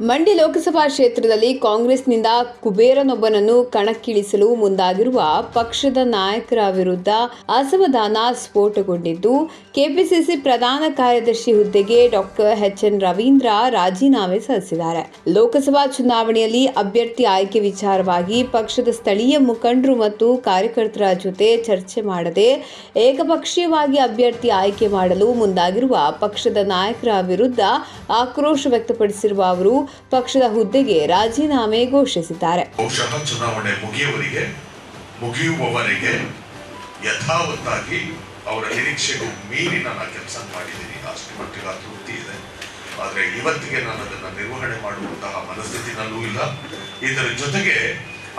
ಮಂಡ್ಯ ಲೋಕಸಭಾ ಕ್ಷೇತ್ರದಲ್ಲಿ ಕಾಂಗ್ರೆಸ್ನಿಂದ ಕುಬೇರನೊಬ್ಬನನ್ನು ಕಣಕ್ಕಿಳಿಸಲು ಮುಂದಾಗಿರುವ ಪಕ್ಷದ ನಾಯಕರ ವಿರುದ್ಧ ಅಸಮಾಧಾನ ಸ್ಫೋಟಗೊಂಡಿದ್ದು, ಕೆಪಿಸಿಸಿ ಪ್ರಧಾನ ಕಾರ್ಯದರ್ಶಿ ಹುದ್ದೆಗೆ ಡಾಕ್ಟರ್ ಎಚ್ ಎನ್ ರವೀಂದ್ರ ರಾಜೀನಾಮೆ ಸಲ್ಲಿಸಿದ್ದಾರೆ. ಲೋಕಸಭಾ ಚುನಾವಣೆಯಲ್ಲಿ ಅಭ್ಯರ್ಥಿ ಆಯ್ಕೆ ವಿಚಾರವಾಗಿ ಪಕ್ಷದ ಸ್ಥಳೀಯ ಮುಖಂಡರು ಮತ್ತು ಕಾರ್ಯಕರ್ತರ ಜೊತೆ ಚರ್ಚೆ ಮಾಡದೆ ಏಕಪಕ್ಷೀಯವಾಗಿ ಅಭ್ಯರ್ಥಿ ಆಯ್ಕೆ ಮಾಡಲು ಮುಂದಾಗಿರುವ ಪಕ್ಷದ ನಾಯಕರ ವಿರುದ್ಧ ಆಕ್ರೋಶ ವ್ಯಕ್ತಪಡಿಸಿರುವ ಅವರು ಪಕ್ಷದ ಹುದ್ದೆಗೆ ರಾಜೀನಾಮೆ ಘೋಷಿಸಿದ್ದಾರೆ. ಬಹುಶಃ ಚುನಾವಣೆ ಮುಗಿಯುವವರಿಗೆ, ಮುಗಿಯುವವರೆಗೆ ಯಥಾವತ್ತಾಗಿ ಅವರ ನಿರೀಕ್ಷೆಗೂ ಮೀರಿ ನಾನು ಕೆಲಸ ಮಾಡಿದ್ದೀನಿ. ಅಷ್ಟು ಮಟ್ಟಿಗೆ ತೃಪ್ತಿ ಇದೆ. ಆದರೆ ಇವತ್ತಿಗೆ ನಾನು ಅದನ್ನು ನಿರ್ವಹಣೆ ಮಾಡುವಂತಹ ಮನಸ್ಥಿತಿನಲ್ಲೂ ಇಲ್ಲ. ಇದರ ಜೊತೆಗೆ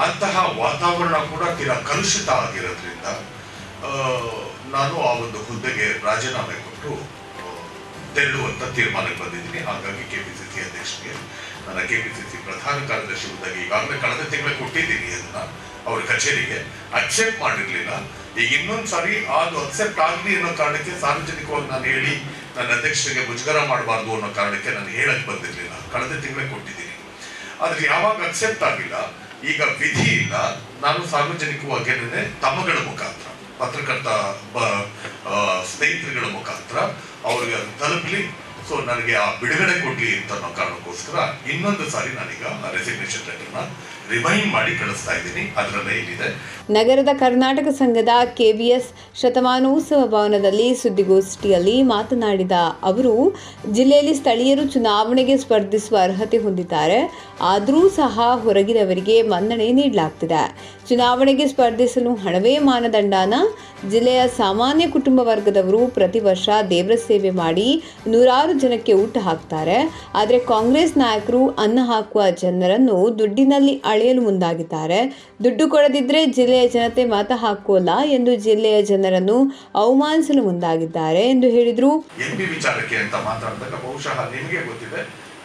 ಅಂತಹ ವಾತಾವರಣ ಕೂಡ ತೀರಾ ಕಲುಷಿತ ಆಗಿರೋದ್ರಿಂದ ನಾನು ಆ ಒಂದು ಹುದ್ದೆಗೆ ರಾಜೀನಾಮೆ ಕೊಟ್ಟು ತೆರಳುವಂತ ತೀರ್ಮಾನಕ್ಕೆ ಬಂದಿದ್ದೀನಿ. ಹಾಗಾಗಿ ಕೆಪಿಸಿಸಿ ಅಧ್ಯಕ್ಷರಿಗೆ ನನ್ನ ಕೆಪಿಸಿಸಿ ಪ್ರಧಾನ ಕಾರ್ಯದರ್ಶಿ ಹುದ್ದೆಗೆ ಈಗಾಗಲೇ ಕಳೆದ ತಿಂಗಳ ಕೊಟ್ಟಿದ್ದೀನಿ ಅದನ್ನ ಅವ್ರ ಕಚೇರಿಗೆ ಅಕ್ಸೆಪ್ಟ್ ಮಾಡಿರ್ಲಿಲ್ಲ. ಈಗ ಇನ್ನೊಂದ್ ಸಾರಿ ಅದು ಅಕ್ಸೆಪ್ಟ್ ಆಗಲಿ ಅನ್ನೋ ಕಾರಣಕ್ಕೆ ಸಾರ್ವಜನಿಕವಾಗಿ ನಾನು ಹೇಳಿ ನನ್ನ ಅಧ್ಯಕ್ಷರಿಗೆ ಮುಜುಗರ ಮಾಡಬಾರ್ದು ಅನ್ನೋ ಕಾರಣಕ್ಕೆ ನಾನು ಹೇಳಕ್ ಬಂದಿರ್ಲಿಲ್ಲ. ಕಳೆದ ತಿಂಗಳೇ ಕೊಟ್ಟಿದ್ದೀನಿ. ಆದ್ರೆ ಯಾವಾಗ ಅಕ್ಸೆಪ್ಟ್ ಆಗಿಲ್ಲ, ಈಗ ವಿಧಿ ಇಲ್ಲ. ನಾನು ಸಾರ್ವಜನಿಕವಾಗಿ ತಮ್ಮಗಳ ಮುಖಾಂತರ, ಪತ್ರಕರ್ತ ಸ್ನೇಹಿತರುಗಳ ಮುಖಾಂತರ ಅವ್ರಿಗೆ ತಲುಪಲಿ. ಸೊ ನನಗೆ ಆ ಬಿಡುಗಡೆ ಕೊಡ್ಲಿ ಅಂತ ಅನ್ನೋ ಕಾರಣಕ್ಕೋಸ್ಕರ ಇನ್ನೊಂದು ಸಾರಿ ನಾನೀಗ ರೆಸಿಗ್ನೇಷನ್ ಲೆಟರ್ನ ರಿಮೈಂಡ್ ಮಾಡಿ ಕಳಿಸ್ತಾ ಇದ್ದೀನಿ. ಇಲ್ಲಿದೆ ನಗರದ ಕರ್ನಾಟಕ ಸಂಘದ ಕೆವಿಎಸ್ ಶತಮಾನೋತ್ಸವ ಭವನದಲ್ಲಿ ಸುದ್ದಿಗೋಷ್ಠಿಯಲ್ಲಿ ಮಾತನಾಡಿದ ಅವರು, ಜಿಲ್ಲೆಯಲ್ಲಿ ಸ್ಥಳೀಯರು ಚುನಾವಣೆಗೆ ಸ್ಪರ್ಧಿಸುವ ಅರ್ಹತೆ ಹೊಂದಿದ್ದಾರೆ. ಆದರೂ ಸಹ ಹೊರಗಿನವರಿಗೆ ಮನ್ನಣೆ ನೀಡಲಾಗ್ತಿದೆ. ಚುನಾವಣೆಗೆ ಸ್ಪರ್ಧಿಸಲು ಹಣವೇ ಮಾನದಂಡನ ಜಿಲ್ಲೆಯ ಸಾಮಾನ್ಯ ಕುಟುಂಬ ವರ್ಗದವರು ಪ್ರತಿ ವರ್ಷ ದೇವರ ಸೇವೆ ಮಾಡಿ ನೂರಾರು ಜನಕ್ಕೆ ಊಟ ಹಾಕ್ತಾರೆ. ಆದರೆ ಕಾಂಗ್ರೆಸ್ ನಾಯಕರು ಅನ್ನ ಹಾಕುವ ಜನರನ್ನು ದುಡ್ಡಿನಲ್ಲಿ ಅಳೆಯಲು ಮುಂದಾಗಿದ್ದಾರೆ. ದುಡ್ಡು ಕೊಡದಿದ್ದರೆ ಜಿಲ್ಲೆಯ ಜನತೆ ಮತ ಹಾಕೋಲ್ಲ ಎಂದು ಜಿಲ್ಲೆಯ ಜನರನ್ನು ಅವಮಾನಿಸಲು ಮುಂದಾಗಿದ್ದಾರೆ ಎಂದು ಹೇಳಿದರು. ವಿಚಾರಕ್ಕೆ ಅಂತ ಬಹುಶಃ ನಿಮಗೆ ಗೊತ್ತಿದೆ.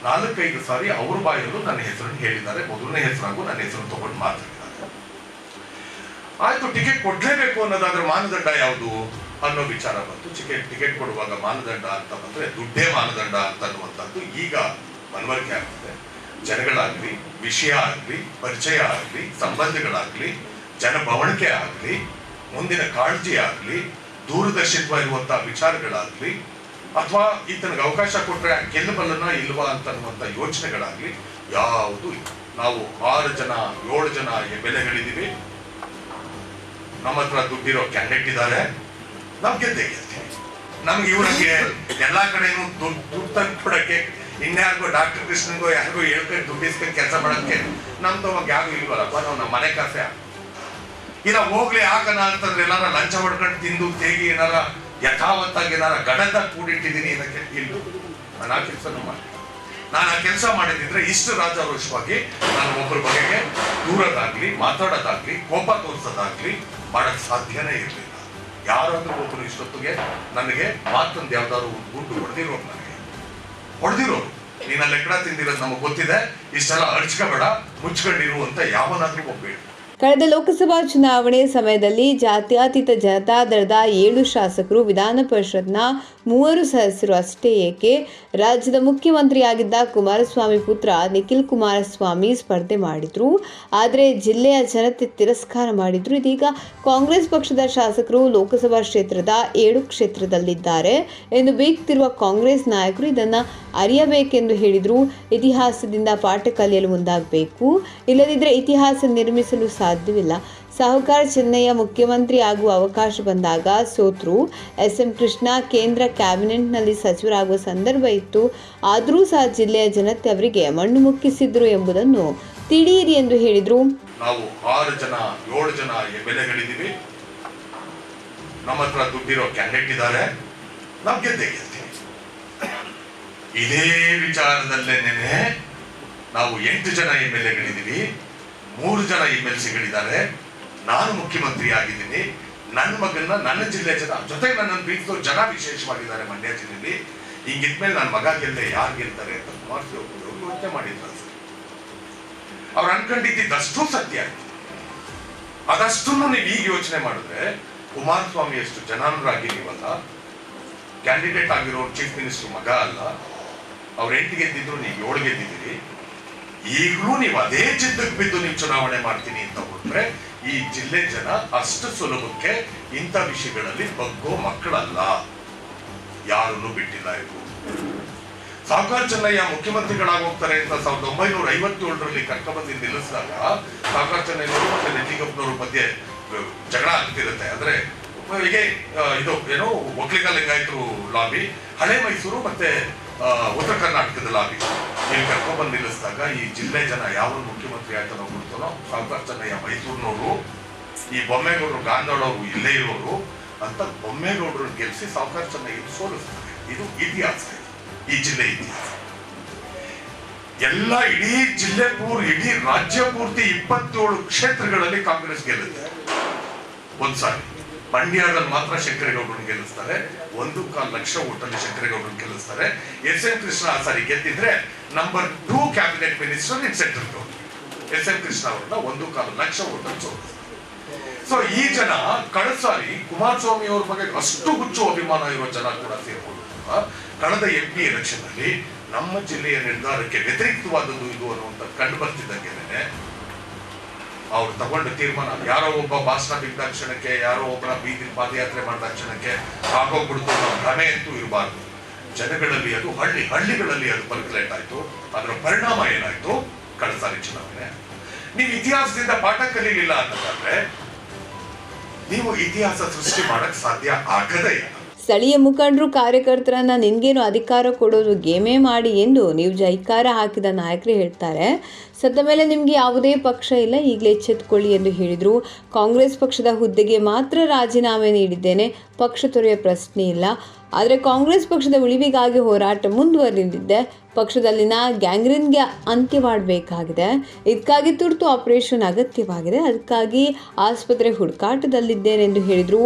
ನಾಲ್ಕೈದು ಸಾರಿ ಅವ್ರ ಬಾಯಲ್ಲೂ ನನ್ನ ಹೆಸರನ್ನು ಹೇಳಿದ್ದಾರೆ. ಮೊದಲನೇ ಹೆಸರಾಗೂ ನನ್ನ ಹೆಸರು ತಗೊಂಡು ಮಾತಾಡಿದ್ದಾರೆ ಆಯ್ತು, ಟಿಕೆಟ್ ಕೊಡ್ಲೇಬೇಕು ಅನ್ನೋದಾದ್ರೆ ಮಾನದಂಡ ಯಾವುದು? ಅನ್ನೋ ವಿಚಾರ ಬಂತು. ಟಿಕೆಟ್ ಟಿಕೆಟ್ ಕೊಡುವಾಗ ಮಾನದಂಡ ಅಂತ ಬಂದ್ರೆ ದುಡ್ಡೇ ಮಾನದಂಡ ಅಂತ ಅನ್ನುವಂಥದ್ದು ಈಗ ಮನವರಿಕೆ ಆಗ್ತದೆ ಜನಗಳಾಗ್ಲಿ, ವಿಷಯ ಆಗಲಿ, ಪರಿಚಯ ಆಗ್ಲಿ, ಸಂಬಂಧಗಳಾಗ್ಲಿ ಜನಬವಣಿಕೆ ಆಗಲಿ, ಮುಂದಿನ ಕಾಳಜಿ ಆಗಲಿ, ದೂರದರ್ಶಿತ್ವ ಇರುವಂತಹ ವಿಚಾರಗಳಾಗ್ಲಿ, ಅಥವಾ ಈತನಿಗೆ ಅವಕಾಶ ಕೊಟ್ಟರೆ ಗೆಲ್ಲಬಲ್ಲನ ಇಲ್ವಾ ಅಂತ ಅನ್ನುವಂಥ ಯೋಚನೆಗಳಾಗ್ಲಿ ಯಾವುದು ನಾವು ಆರು ಜನ, ಏಳು ಜನ ಬೆಲೆಗಳಿದೀವಿ ನಮ್ಮ ಹತ್ರ ದುಡ್ಡಿರೋ ಕ್ಯಾಂಡಿಡೇಟ್ ಇದ್ದಾರೆ. ನಾವು ಗೆದ್ದೇ ಗೆಲ್ತೀವಿ ನಮ್ಗೆ ಇವ್ರಿಗೆ ಎಲ್ಲಾ ಕಡೆನೂ ದುಡ್ಡು ದುಡ್ಡು ತಂದು ಕೊಡಕ್ಕೆ ಇನ್ಯಾರಿಗೋ ಡಾಕ್ಟರ್ ಕೃಷ್ಣನ್ಗೋ ಯಾರಿಗೋ ಹೇಳ್ಕೊಂಡು ದುಡ್ಡು ಕೆಲಸ ಮಾಡಕ್ಕೆ ನಮ್ಮ ಅವಾಗ ಯಾರು ಇಲ್ವಲ್ಲಪ್ಪ ನಾವು ನಮ್ಮ ಮನೆ ಕಾಸೆ ಇಲ್ಲ ಹೋಗ್ಲಿ ಹಾಕನ ಅಂತಂದ್ರೆ ಏನಾರ ಲಂಚ ಹೊಡ್ಕೊಂಡು ತಿಂದು ತೇಗಿ ಏನಾರ ಯಥಾವತ್ತಾಗಿ ಏನಾರ ಗಡದ ಕೂಡಿಟ್ಟಿದ್ದೀನಿ ಇದಕ್ಕೆ ಇಲ್ಲ ನಾನು ಆ ಕೆಲಸನೂ ಮಾಡಿ ನಾನು ಆ ಕೆಲಸ ಮಾಡಿದ್ರೆ ಇಷ್ಟು ರಾಜಾರೋಷವಾಗಿ ನಾನು ಒಬ್ಬರ ಬಗೆಗೆ ದೂರದಾಗ್ಲಿ, ಮಾತಾಡೋದಾಗ್ಲಿ, ಕೋಪ ತೋರಿಸೋದಾಗ್ಲಿ ಮಾಡಕ್ ಸಾಧ್ಯನೇ ಇರಲಿಲ್ಲ. ಯಾರಾದ್ರೂ ಒಬ್ಬರು ಇಷ್ಟೊತ್ತಿಗೆ ನನಗೆ ಮಾತಂದು ಯಾವ್ದಾದ್ರು ಒಂದು ಗುಂಡು ಹೊಡೆದಿರೋರು ನನಗೆ. ಹೊಡೆದಿರೋರು. ನೀನ ಲೆಕ್ಕಡ ತಿಂದಿರೋದು ನಮಗೆ ಗೊತ್ತಿದೆ. ಇಷ್ಟೆಲ್ಲ ಅರ್ಚ್ಕೋಬೇಡ ಮುಚ್ಕೊಂಡಿರು ಅಂತ ಯಾವನಾದ್ರೂ ಒಬ್ಬೇಡಿ ಕಳೆದ ಲೋಕಸಭಾ ಚುನಾವಣೆ ಸಮಯದಲ್ಲಿ ಜಾತ್ಯತೀತ ಜನತಾದಳದ ಏಳು ಶಾಸಕರು ವಿಧಾನ ಪರಿಷತ್ನ ಮೂವರು ಸದಸ್ಯರು ಅಷ್ಟೇ ಏಕೆ? ರಾಜ್ಯದ ಮುಖ್ಯಮಂತ್ರಿಯಾಗಿದ್ದ ಕುಮಾರಸ್ವಾಮಿ ಪುತ್ರ ನಿಖಿಲ್ ಕುಮಾರಸ್ವಾಮಿ ಸ್ಪರ್ಧೆ ಮಾಡಿದ್ರು. ಆದರೆ ಜಿಲ್ಲೆಯ ಜನತೆ ತಿರಸ್ಕಾರ ಮಾಡಿದ್ರು. ಇದೀಗ ಕಾಂಗ್ರೆಸ್ ಪಕ್ಷದ ಶಾಸಕರು ಲೋಕಸಭಾ ಕ್ಷೇತ್ರದ ಏಳು ಕ್ಷೇತ್ರದಲ್ಲಿದ್ದಾರೆ ಎಂದು ಬೀಗ್ತಿರುವ ಕಾಂಗ್ರೆಸ್ ನಾಯಕರು ಇದನ್ನು ಅರಿಯಬೇಕೆಂದು ಹೇಳಿದರು. ಇತಿಹಾಸದಿಂದ ಪಾಠ ಕಲಿಯಲು ಮುಂದಾಗಬೇಕು. ಇಲ್ಲದಿದ್ದರೆ ಇತಿಹಾಸ ನಿರ್ಮಿಸಲು ಸಾಧ್ಯವಿಲ್ಲ. ಸಾಹುಕಾರ ಚೆನ್ನಯ್ಯ ಮುಖ್ಯಮಂತ್ರಿ ಆಗುವ ಅವಕಾಶ ಬಂದಾಗ ಸೋತ್ರು. ಎಸ್. ಎಂ. ಕೃಷ್ಣ ಕೇಂದ್ರ ಕ್ಯಾಬಿನೆಟ್ನಲ್ಲಿ ಸಚಿವರಾಗುವ ಸಂದರ್ಭ ಇತ್ತು. ಆದರೂ ಸಹ ಜಿಲ್ಲೆಯ ಜನತೆ ಅವರಿಗೆ ಮಣ್ಣು ಮುಕ್ಕಿಸಿದ್ರು ಎಂಬುದನ್ನು ತಿಳಿಯಿರಿ ಎಂದು ಹೇಳಿದರು. ನಾವು ಆರು ಜನ, ಏಳು ಜನ ಬೆಲೆಗಳಿದೀವಿ ನಮ್ಮ ಹತ್ರ ದುಡ್ಡಿರೋ ಇದ್ದಾರೆ. ನಾವು ಗೆದ್ದೆ ಗೆಲ್ತೀವಿ. ಇದೇ ವಿಚಾರದಲ್ಲೇ ನೆನೆ ನಾವು ಎಂಟು ಜನ ಎಂ ಎಲ್ ಎಗಳಿದ್ದೀವಿ. ಮೂರು ಜನ ಎಂ ಎಲ್ ಸಿಗಳಿದ್ದಾರೆ ನಾನು ಮುಖ್ಯಮಂತ್ರಿ ಆಗಿದ್ದೀನಿ ನನ್ನ ಮಗನ ನನ್ನ ಜಿಲ್ಲೆ ಜನ, ಜೊತೆಗೆ ನನ್ನ ಬೀಳ್ಸೋ ಜನ ವಿಶೇಷವಾಗಿದ್ದಾರೆ ಮಂಡ್ಯ ಜಿಲ್ಲೆಯಲ್ಲಿ. ಹಿಂಗಿದ್ಮೇಲೆ ನನ್ನ ಮಗ ಗೆಲ್ಲೆ ಯಾರು ಗೆಲ್ತಾರೆ ಅಂತ ಕುಮಾರಸ್ವಾಮಿ ಯೋಚನೆ ಮಾಡಿದ್ರು ಸರ್ ಅವ್ರು ಅನ್ಕೊಂಡಿದ್ದಷ್ಟು ಸತ್ಯ. ಅದಷ್ಟು ನೀವು ಈಗ ಯೋಚನೆ ಮಾಡಿದ್ರೆ ಕುಮಾರಸ್ವಾಮಿ ಎಷ್ಟು ಜನಾನುರಾಗಿ ನೀವಲ್ಲ. ಕ್ಯಾಂಡಿಡೇಟ್ ಆಗಿರೋ ಚೀಫ್ ಮಿನಿಸ್ಟರ್ ಮಗ ಅಲ್ಲ. ಅವ್ರ ಎಂಟು ಗೆದ್ದಿದ್ರು, ನೀವು ಏಳು ಗೆದ್ದಿದ್ದೀರಿ. ಈಗಲೂ ನೀವು ಅದೇ ಚಿತ್ತಕ್ಕೆ ಬಿದ್ದು ನೀವು ಚುನಾವಣೆ ಮಾಡ್ತೀನಿ ಅಂತ ಹೊರಟ್ರೆ ಈ ಜಿಲ್ಲೆ ಜನ ಅಷ್ಟು ಸುಲಭಕ್ಕೆ ಇಂಥ ವಿಷಯಗಳಲ್ಲಿ ಬಗ್ಗೋ ಮಕ್ಕಳಲ್ಲ. ಯಾರನ್ನು ಬಿಟ್ಟಿಲ್ಲ ಇದು ಸಾಕಾರ್ ಚೆನ್ನಯ್ಯ ಮುಖ್ಯಮಂತ್ರಿಗಳಾಗಿ ಹೋಗ್ತಾರೆ ಅಂತ ಸಾವಿರದ ಒಂಬೈನೂರ ಐವತ್ತೇಳರಲ್ಲಿ ಕರ್ಕಬಂದಿ ನಿಲ್ಲಿಸಿದಾಗ ಸಾಕಾರ್ ಚೆನ್ನಯ್ಯನವರು ಮತ್ತೆ ನೆಟ್ಟಿಗಪ್ಪನವರು ಮಧ್ಯೆ ಜಗಳ ಆಗ್ತಿರುತ್ತೆ. ಅಂದ್ರೆ, ಹೀಗೆ ಇದು ಏನು ಒಕ್ಕಲಿಗ ಲಿಂಗಾಯತರು ಲಾಬಿ. ಹಳೆ ಮೈಸೂರು ಮತ್ತೆ ಉತ್ತರ ಕರ್ನಾಟಕದ ಲಾಬಿ. ಇಲ್ಲಿ ಕರ್ಕೊಂಡ್ಬಂದು ನಿಲ್ಲಿಸಿದಾಗ ಈ ಜಿಲ್ಲೆ ಜನ ಯಾವ ಮುಖ್ಯಮಂತ್ರಿ ಆಯ್ತಾನೋ ಬಿಡ್ತಾನೋ ಸಾವುಕಾರ ಚೆನ್ನಯ್ಯ ಮೈಸೂರಿನವರು, ಈ ಬೊಮ್ಮೇಗೌಡರು ಗಾಂಧೋಳವರು ಇಲ್ಲೇ ಇರೋರು, ಅಂತ ಬೊಮ್ಮೇಗೌಡರು ಗೆಲ್ಲಿಸಿ ಸಾವುಕಾರ ಚೆನ್ನಯ್ಯ ಸೋಲಿಸ್ತಾರೆ. ಇದು ಇತಿಹಾಸ. ಈ ಜಿಲ್ಲೆ ಇತಿಹಾಸ. ಎಲ್ಲ ಇಡೀ ಜಿಲ್ಲೆ ಪೂರ್, ಇಡೀ ರಾಜ್ಯ ಪೂರ್ತಿ ಇಪ್ಪತ್ತೇಳು ಕ್ಷೇತ್ರಗಳಲ್ಲಿ ಕಾಂಗ್ರೆಸ್ ಗೆಲ್ಲುತ್ತೆ. ಒಂದ್ಸಾರಿ ಮಂಡ್ಯದಲ್ಲಿ ಮಾತ್ರ ಶಂಕರೇಗೌಡರನ್ನು ಗೆಲ್ಲಿಸ್ತಾರೆ. ಒಂದು ಕಾಲ್ ಲಕ್ಷ ಓಟಲ್ಲಿ ಶಂಕರೇಗೌಡರನ್ನು ಗೆಲ್ಲಿಸ್ತಾರೆ. ಎಸ್ ಎನ್ ಕೃಷ್ಣ ಆ ಸಾರಿ ಗೆದ್ದಿದ್ರೆ number two cabinet minister government S N Krishna ಅವ್ರನ್ನ ಒಂದು ಕಾಲ ಲಕ್ಷ ಸೋಲಿಸ್ತಾರೆ ಸೊ ಈ ಜನ ಕಳೆದ ಸಾರಿ ಕುಮಾರಸ್ವಾಮಿ ಅವ್ರ ಬಗ್ಗೆ ಅಷ್ಟು ಹುಚ್ಚು ಅಭಿಮಾನ ಇರುವ ಜನ ಕೂಡ ಸೇರ್ಕೊಂಡು ಕೂಡ ಕಳೆದ ಎಂ ಪಿ ಎಲೆಕ್ಷನ್ ಅಲ್ಲಿ ನಮ್ಮ ಜಿಲ್ಲೆಯ ನಿರ್ಧಾರಕ್ಕೆ ವ್ಯತಿರಿಕ್ತವಾದದ್ದು ಇದು ಅನ್ನುವಂತ ಕಂಡು ಬರ್ತಿದ್ದಂಗೆನೆ ಅವ್ರು ತಗೊಂಡ ತೀರ್ಮಾನ, ಯಾರೋ ಒಬ್ಬ ಭಾಷಣ ಬಿದ್ದ ಕ್ಷಣಕ್ಕೆ ಯಾರೋ ಒಬ್ಬರ ಬೀದಿ ಪಾದಯಾತ್ರೆ ಮಾಡಿದ ಕ್ಷಣಕ್ಕೆ ಆಗೋಗ್ಬಿಡ್ತು ಭ್ರಮೆ ಅಂತೂ ಇರಬಾರ್ದು. ಜನಗಳಲ್ಲಿ ಅದು ಹಳ್ಳಿ, ಹಳ್ಳಿಗಳಲ್ಲಿ ಅದು ಪರ್ಕುಲೇಟ್ ಆಯ್ತು ಅದರ ಪರಿಣಾಮ ಏನಾಯ್ತು? ಕಳೆದ ಸಾರಿ ಚುನಾವಣೆ ನೀವು ಇತಿಹಾಸದಿಂದ ಪಾಠ ಕಲೀಲಿಲ್ಲ ಅಂತಂದ್ರೆ ನೀವು ಇತಿಹಾಸ ಸೃಷ್ಟಿ ಮಾಡಕ್ ಸಾಧ್ಯ ಆಗದೇ ಇಲ್ಲ. ಸ್ಥಳೀಯ ಮುಖಂಡರು, ಕಾರ್ಯಕರ್ತರನ್ನ ನಿನ್ಗೇನು ಅಧಿಕಾರ ಕೊಡೋದು ಗೇಮೇ ಮಾಡಿ ಎಂದು ನೀವು ಜೈಕಾರ ಹಾಕಿದ ನಾಯಕರು ಹೇಳ್ತಾರೆ. ಸತ್ತ ಮೇಲೆ ನಿಮಗೆ ಯಾವುದೇ ಪಕ್ಷ ಇಲ್ಲ, ಈಗಲೇ ಎಚ್ಚೆತ್ತುಕೊಳ್ಳಿ ಎಂದು ಹೇಳಿದರು. ಕಾಂಗ್ರೆಸ್ ಪಕ್ಷದ ಹುದ್ದೆಗೆ ಮಾತ್ರ ರಾಜೀನಾಮೆ ನೀಡಿದ್ದೇನೆ. ಪಕ್ಷ ತೊರೆಯುವ ಪ್ರಶ್ನೆ ಇಲ್ಲ. ಆದರೆ ಕಾಂಗ್ರೆಸ್ ಪಕ್ಷದ ಉಳಿವಿಗಾಗಿ ಹೋರಾಟ ಮುಂದುವರೆದಿದ್ದೆ ಪಕ್ಷದಲ್ಲಿನ ಗ್ಯಾಂಗ್ರಿನ್ಗೆ ಅಂತ್ಯ ಮಾಡಬೇಕಾಗಿದೆ ಇದಕ್ಕಾಗಿ ತುರ್ತು ಆಪರೇಷನ್ ಅಗತ್ಯವಾಗಿದೆ. ಅದಕ್ಕಾಗಿ ಆಸ್ಪತ್ರೆ ಹುಡುಕಾಟದಲ್ಲಿದ್ದೇನೆ ಎಂದು ಹೇಳಿದರು.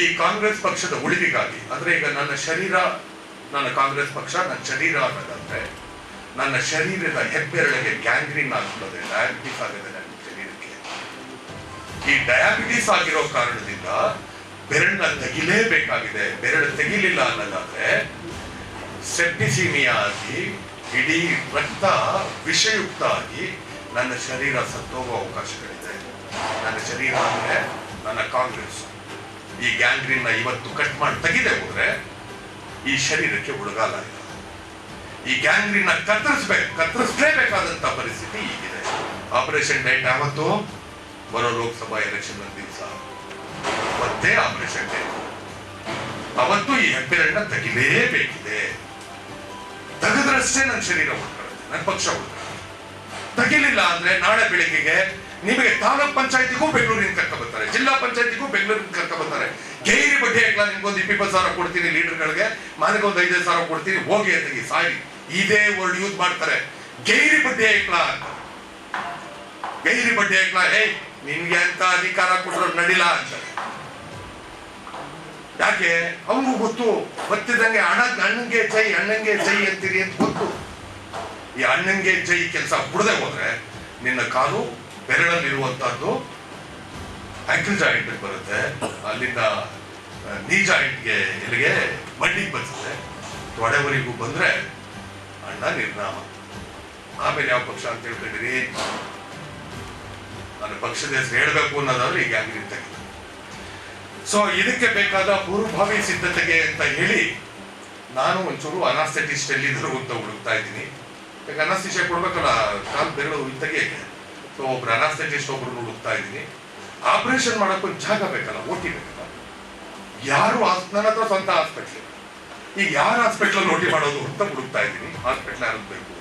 ಈ ಕಾಂಗ್ರೆಸ್ ಪಕ್ಷದ ಉಳಿವಿಗಾಗಿ, ಅಂದರೆ ಈಗ ನನ್ನ ಶರೀರ, ನನ್ನ ಕಾಂಗ್ರೆಸ್ ಪಕ್ಷ ನನ್ನ ಶರೀರ ಆಗದಂತೆ ನನ್ನ ಶರೀರದ ಹೆಬ್ಬೆರಳಿಗೆ ಗ್ಯಾಂಗ್ರೀನ್ ಆಗ್ತದೆ ಡಯಾಬಿಟಿಸ್ ಆಗಿದೆ ನನ್ನ ಶರೀರಕ್ಕೆ. ಈ ಡಯಾಬಿಟಿಸ್ ಆಗಿರೋ ಕಾರಣದಿಂದ ಬೆರಳನ್ನ ತೆಗಿಲೇಬೇಕಾಗಿದೆ. ಬೆರಳು ತೆಗಿಲಿಲ್ಲ ಅನ್ನೋದಾದ್ರೆ ಸೆಪ್ಟಿಸಿಮಿಯಾ ಆಗಿ ಇಡೀ ರಕ್ತ ವಿಷಯುಕ್ತ ಆಗಿ ನನ್ನ ಶರೀರ ಸತ್ತೋಗೋ ಅವಕಾಶಗಳಿದೆ. ನನ್ನ ಶರೀರ ಅಂದ್ರೆ ನನ್ನ ಕಾಂಗ್ರೆಸ್. ಈ ಗ್ಯಾಂಗ್ರೀನ್ನ ಇವತ್ತು ಕಟ್ ಮಾಡಿ ತೆಗಿದೆ ಹೋದ್ರೆ ಈ ಶರೀರಕ್ಕೆ ಉಳಗಾಲ ಇಲ್ಲ. ಈ ಗ್ಯಾಂಗ್ರೀನ್ನ ಕತ್ತರಿಸ್ಬೇಕು ಕತ್ತರಿಸಲೇಬೇಕಾದಂತ ಪರಿಸ್ಥಿತಿ ಈಗಿದೆ. ಆಪರೇಷನ್ ಡೇಟ್ ಯಾವತ್ತು? ಬರೋ ಲೋಕಸಭಾ ಎಲೆಕ್ಷನ್ ದಿವಸ ಆಪರೇಷನ್ ಡೇಟ್ ಅವತ್ತು ಈ ಹೆಬ್ಬೆರಳನ್ನ ತೆಗಿಲೇಬೇಕಿದೆ. ತೆಗೆದ್ರಷ್ಟೇ ನನ್ನ ಶರೀರ ಉಳ್ಕೊಳ್ಳುತ್ತೆ ನನ್ನ ಪಕ್ಷ ಉಳ್ಕೊಳ್ಳುತ್ತೆ. ತೆಗಿಲಿಲ್ಲ ಅಂದ್ರೆ ನಾಳೆ ಬೆಳಿಗ್ಗೆಗೆ ನಿಮಗೆ ತಾಲೂಕ್ ಪಂಚಾಯತಿಗೂ ಬೆಂಗಳೂರಿನ ಕರ್ಕ ಬರ್ತಾರೆ, ಜಿಲ್ಲಾ ಪಂಚಾಯತಿಗೂ ಬೆಂಗಳೂರಿನ ಕರ್ಕ ಬರ್ತಾರೆ. ಗೈರಿ ಬಡ್ಡಿ ಹಾಕ್ಲಾ ನಿಮ್ಗೊಂದು ಇಪ್ಪತ್ತು ಸಾವಿರ ಕೊಡ್ತೀನಿ ಲೀಡರ್ಗಳಿಗೆ ಒಂದು ಐದೈದು ಸಾವಿರ ಕೊಡ್ತೀನಿ, ಹೋಗಿ ಅಂತಗಿ ಸಾಯಿ ಇದೇ ವರ್ಡ್ ಯೂಸ್ ಮಾಡ್ತಾರೆ. ಗೈರಿ ಬಡ್ಡಿ ಅಂತ. ಗೈರಿ ಬಡ್ಡಿ ಹಾಕ್ಲಾ ಹೇ ನಿನ್ಗೆ ಅಂತ ಅಧಿಕಾರ ಕೊಟ್ಟರು ನಡಿಲ್ಲ ಅಂತ. ಯಾಕೆ? ಅವನಿಗೂ ಗೊತ್ತು. ಗೊತ್ತಿದ್ದಂಗೆ ಅಣ್ಣ ಅಣ್ಣಂಗೆ ಜೈ ಅಣ್ಣಂಗೆ ಜೈ ಅಂತೀರಿ ಅಂತ ಗೊತ್ತು. ಈ ಅಣ್ಣಂಗೆ ಜೈ ಕೆಲಸ ಬಿಡದೆ ಹೋದ್ರೆ ನಿನ್ನ ಕಾಲು ಬೆರಳಲ್ಲಿರುವಂತಹದ್ದು ಆಂಕಲ್ ಜಾಯಿಂಟ್ ಬರುತ್ತೆ. ಅಲ್ಲಿಂದ ನೀ ಜಾಯಿಂಟ್ಗೆ ಎಲ್ಲಿಗೆ? ಮಂಡಿಗೆ ಬರ್ತದೆ ತೊಡೆವರಿಗೂ ಬಂದ್ರೆ ಅಣ್ಣ ನಿರ್ನಾಮ. ಆಮೇಲೆ ಯಾವ ಪಕ್ಷ ಅಂತ ಹೇಳ್ಕೊಂಡಿರಿ? ನನ್ನ ಪಕ್ಷದ ಹೆಸರು ಹೇಳಬೇಕು ಅನ್ನೋದಾದ್ರೆ ಈಗ ಆಗಿರ್ತಕ್ಕಂಥ ಸೊ ಇದಕ್ಕೆ ಬೇಕಾದ ಪೂರ್ವಭಾವಿ ಸಿದ್ಧತೆಗೆ ಅಂತ ಹೇಳಿ ನಾನು ಒಂಚೂರು ಅನಾಸ್ಥೆಟಿಸ್ಟ್ ಎಲ್ಲಿದ್ರು ಅಂತ ಹುಡುಕ್ತಾ ಇದ್ದೀನಿ. ಈಗ ಅನಾಸ್ಥಿಷಿಯ ಕೊಡ್ಬೇಕಲ್ಲ, ಕಾಲ್ ಬೆರಳು ತೆಗಿಯಕ್ಕೆ ಸೊ ಒಬ್ರು ಅನಾಸ್ಥೆಟಿಸ್ಟ್ ಒಬ್ರು ಹುಡುಕ್ತಾ ಇದ್ದೀನಿ. ಆಪರೇಷನ್ ಮಾಡಕ್ಕೆ ಒಂದು ಜಾಗ ಬೇಕಲ್ಲ, ಓಟಿ ಬೇಕಲ್ಲ. ಯಾರು ನನ್ನ ಹತ್ರ ಸ್ವಂತ ಹಾಸ್ಪಿಟ್ಲ್. ಈಗ ಯಾರು ಹಾಸ್ಪಿಟ್ಲಲ್ಲಿ ಓಟಿ ಮಾಡೋದು ಅಂತ ಹುಡುಕ್ತಾ ಇದ್ದೀನಿ. ಹಾಸ್ಪಿಟ್ಲ್ ಯಾರು ಬೇಕು?